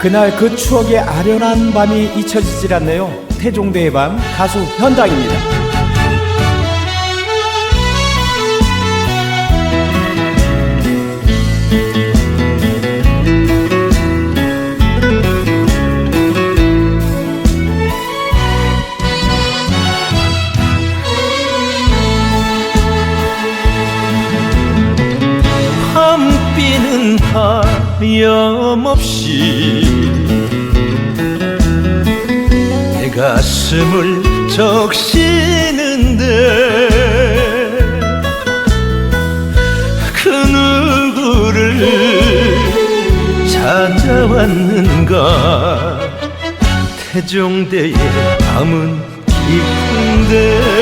그날 그 추억의 아련한 밤이 잊혀지질 않네요. 태종대의 밤 가수 현당입니다. 밤비는 하염없이 가슴을 적시는데 그 누구를 찾아왔는가 태종대의 밤은 깊은데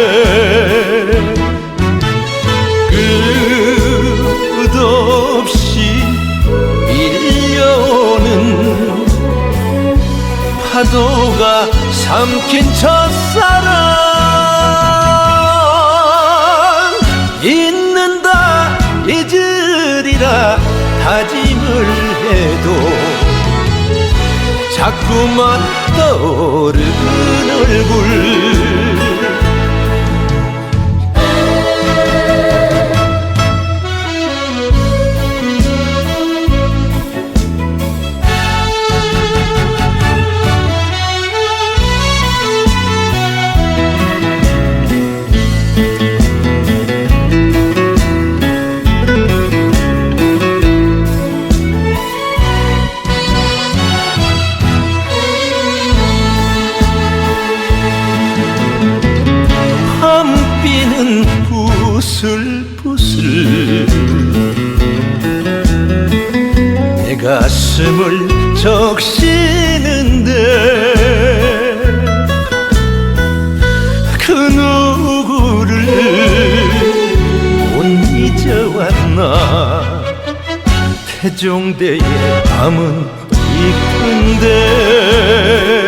파도가 삼킨 첫사랑. 잊는다 잊으리라 다짐을 해도 자꾸만 떠오르는 얼굴 부슬부슬 내 가슴을 적시는데 그 누구를 못 잊어왔나? 태종대의 밤은 깊은데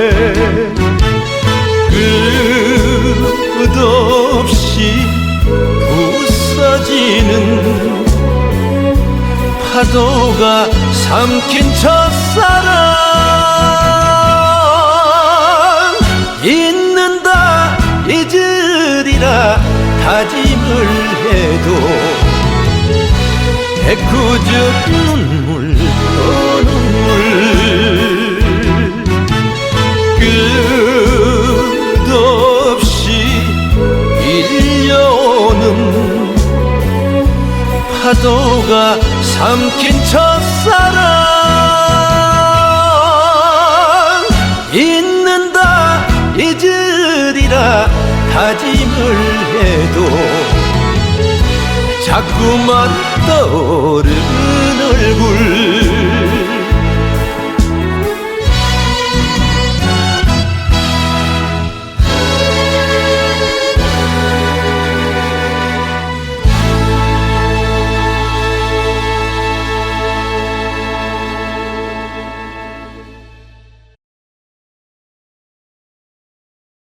부서지는 파도가 삼킨 첫사랑. 잊는다 잊으리라 다짐을 해도 애꿎은 눈물 또 눈물. 끝없이 밀려오는 파도가 삼킨 첫사랑. 잊는다 잊으리라. 다짐을 해도 자꾸만 떠오르는